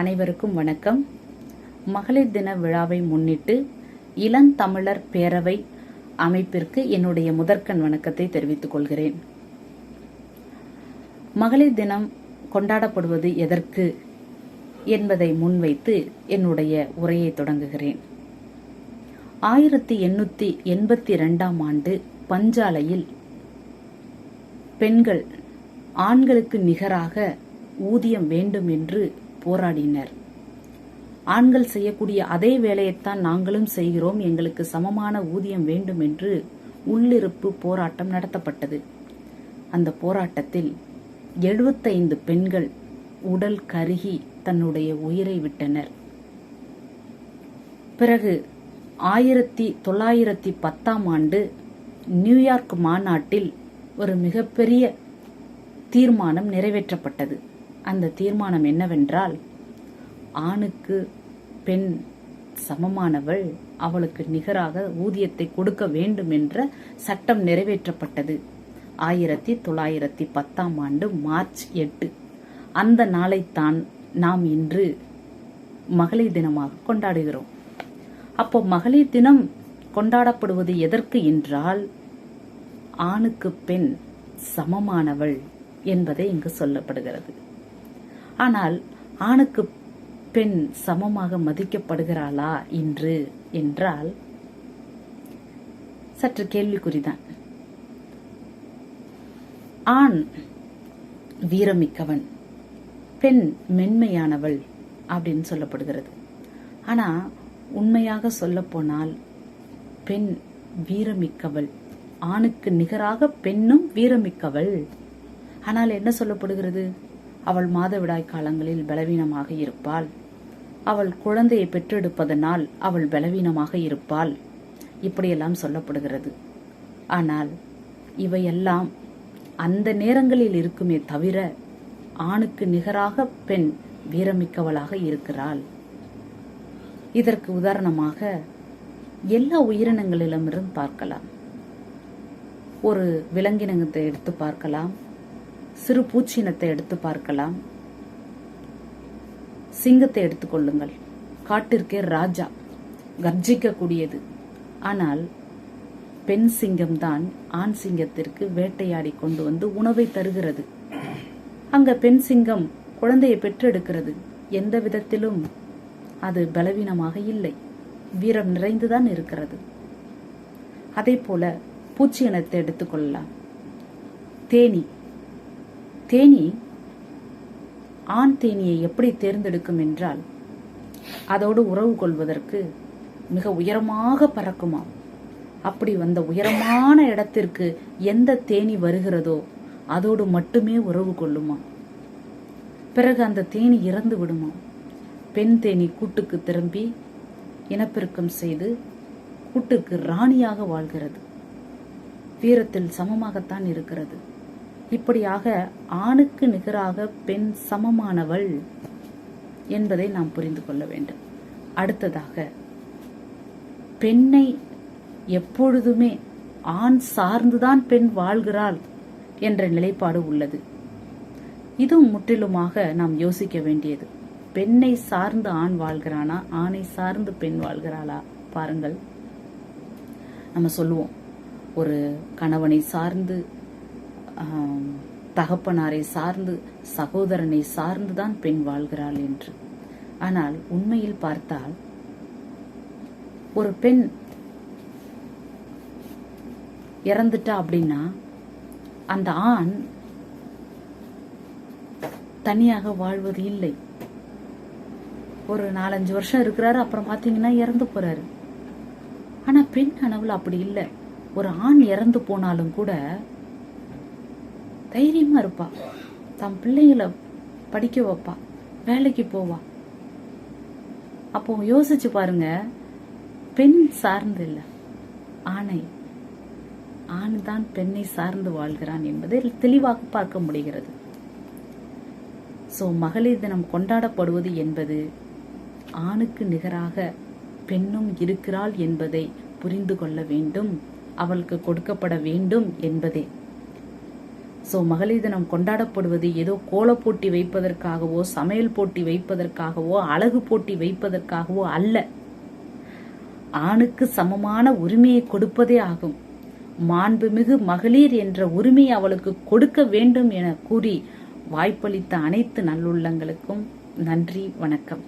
அனைவருக்கும் வணக்கம். மகளிர் தின விழாவை முன்னிட்டு இளந்தமிழர் பேரவை அமைப்பிற்கு என்னுடைய முதற்கண் வணக்கத்தை தெரிவித்துக் கொள்கிறேன். மகளிர் தினம் கொண்டாடப்படுவது எதற்கு என்பதை முன்வைத்து என்னுடைய உரையை தொடங்குகிறேன். ஆயிரத்தி எண்ணூத்தி எண்பத்தி இரண்டாம் ஆண்டு பஞ்சாலையில் பெண்கள் ஆண்களுக்கு நிகராக ஊதியம் வேண்டும் என்று போராடினர். ஆண்கள் செய்யக்கூடிய அதே வேலையைத்தான் நாங்களும் செய்கிறோம். எங்களுக்கு சமமான ஊதியம் வேண்டும் என்று உள்ளிருப்பு போராட்டம் நடத்தப்பட்டது. அந்த போராட்டத்தில் எழுபத்தைந்து பெண்கள் உடல் கருகி தன்னுடைய உயிரை விட்டனர். பிறகு ஆயிரத்தி தொள்ளாயிரத்தி பத்தாம் ஆண்டு நியூயார்க் மாநாட்டில் ஒரு மிகப்பெரிய தீர்மானம் நிறைவேற்றப்பட்டது. அந்த தீர்மானம் என்னவென்றால் ஆணுக்கு பெண் சமமானவள் அவளுக்கு நிகராக ஊதியத்தை கொடுக்க வேண்டும் என்ற சட்டம் நிறைவேற்றப்பட்டது. ஆயிரத்தி தொள்ளாயிரத்தி பத்தாம் ஆண்டு மார்ச் எட்டு. அந்த நாளைத்தான் நாம் இன்று மகளிர் தினமாக கொண்டாடுகிறோம். அப்போ மகளிர் தினம் கொண்டாடப்படுவது எதற்கு என்றால் ஆணுக்கு பெண் சமமானவள் என்பதை இங்கு சொல்லப்படுகிறது. ஆனால் ஆணுக்கு பெண் சமமாக மதிக்கப்படுகிறாளா இன்று என்றால் சற்று கேள்விக்குறிதான். ஆண் வீரமிக்கவன் பெண் மென்மையானவள் அப்படின்னு சொல்லப்படுகிறது. ஆனா உண்மையாக சொல்லப்போனால் பெண் வீரமிக்கவள் ஆணுக்கு நிகராக பெண்ணும் வீரமிக்கவள். ஆனால் என்ன சொல்லப்படுகிறது? அவள் மாதவிடாய் காலங்களில் பலவீனமாக இருப்பாள். அவள் குழந்தையை பெற்றெடுப்பதனால் அவள் பலவீனமாக இருப்பாள். இப்படியெல்லாம் சொல்லப்படுகிறது. ஆனால் இவையெல்லாம் அந்த நேரங்களில் இருக்குமே தவிர ஆணுக்கு நிகராக பெண் வீரமிக்கவளாக இருக்கிறாள். இதற்கு உதாரணமாக எல்லா உயிரினங்களிலுமிருந்து பார்க்கலாம். ஒரு விலங்கினத்தை எடுத்து பார்க்கலாம். சிறு பூச்சினத்தை எடுத்து பார்க்கலாம். சிங்கத்தை எடுத்துக்கொள்ளுங்கள் காட்டிற்கே ராஜா கர்ஜிக்கக்கூடியது. ஆனால் பெண் சிங்கம்தான் ஆண் சிங்கத்திற்கு வேட்டையாடி கொண்டு வந்து உணவை தருகிறது. அங்க பெண் சிங்கம் குழந்தையை பெற்றெடுக்கிறது. எந்த விதத்திலும் அது பலவீனமாக இல்லை. வீரம் நிறைந்துதான் இருக்கிறது. அதே போல பூச்சி இனத்தை எடுத்துக்கொள்ளலாம் தேனி. தேனி ஆண் தேனியை எப்படி தேர்ந்தெடுக்கும் என்றால் அதோடு உறவு கொள்வதற்கு மிக உயரமாக பறக்குமாம். அப்படி வந்த உயரமான இடத்திற்கு எந்த தேனி வருகிறதோ அதோடு மட்டுமே உறவு கொள்ளுமா பிறகு அந்த தேனி இறந்து விடுமா பெண் தேனி கூட்டுக்கு திரும்பி இனப்பெருக்கம் செய்து கூட்டுக்கு ராணியாக வாழ்கிறது. வீரத்தில் சமமாகத்தான் இருக்கிறது. இப்படியாக ஆணுக்கு நிகராக பெண் சமமானவள் என்பதை நாம் புரிந்து கொள்ள வேண்டும். அடுத்ததாக பெண்ணை எப்பொழுதுமே ஆண் சார்ந்துதான் பெண் வாழ்கிறாள் என்ற நிலைப்பாடு உள்ளது. இதுவும் முற்றிலுமாக நாம் யோசிக்க வேண்டியது. பெண்ணை சார்ந்து ஆண் வாழ்கிறானா ஆணை சார்ந்து பெண் வாழ்கிறாளா பாருங்கள். நம்ம சொல்லுவோம் ஒரு கணவனை சார்ந்து தகப்பனாரை சார்ந்து சகோதரனை சார்ந்துதான் பெண் வாழ்கிறாள் என்று. ஆனால் உண்மையில் பார்த்தால் ஒரு பெண் இறந்துட்டா அப்படின்னா அந்த ஆண் தனியாக வாழ்வது இல்லை. ஒரு நாலஞ்சு வருஷம் இருக்கிறாரு அப்புறம் பாத்தீங்கன்னா இறந்து போறாரு. ஆனா பெண் கனவுல அப்படி இல்லை. ஒரு ஆண் இறந்து போனாலும் கூட தைரியமா இருப்பா. தன் பிள்ளைங்களை படிக்க வைப்பா. வேலைக்கு போவா. அப்போ யோசிச்சு பாருங்க பெண் சார்ந்து இல்லை. ஆணை. ஆண் தான் பெண்ணை சார்ந்து வாழ்கிறான் என்பதை தெளிவாக பார்க்க முடிகிறது. சோ மகளிர் தினம் கொண்டாடப்படுவது என்பது ஆணுக்கு நிகராக பெண்ணும் இருக்கிறாள் என்பதை புரிந்து கொள்ள வேண்டும் அவளுக்கு கொடுக்கப்பட வேண்டும் என்பதே. ஸோ மகளிர் தினம் கொண்டாடப்படுவது ஏதோ கோலப் போட்டி வைப்பதற்காகவோ சமையல் போட்டி வைப்பதற்காகவோ அழகு போட்டி வைப்பதற்காகவோ அல்ல. ஆணுக்கு சமமான உரிமையை கொடுப்பதே ஆகும். மாண்புமிகு மகளிர் என்ற உரிமை அவளுக்கு கொடுக்க வேண்டும் என கூறி வாய்ப்பளித்த அனைத்து நல்லுள்ளங்களுக்கும் நன்றி வணக்கம்.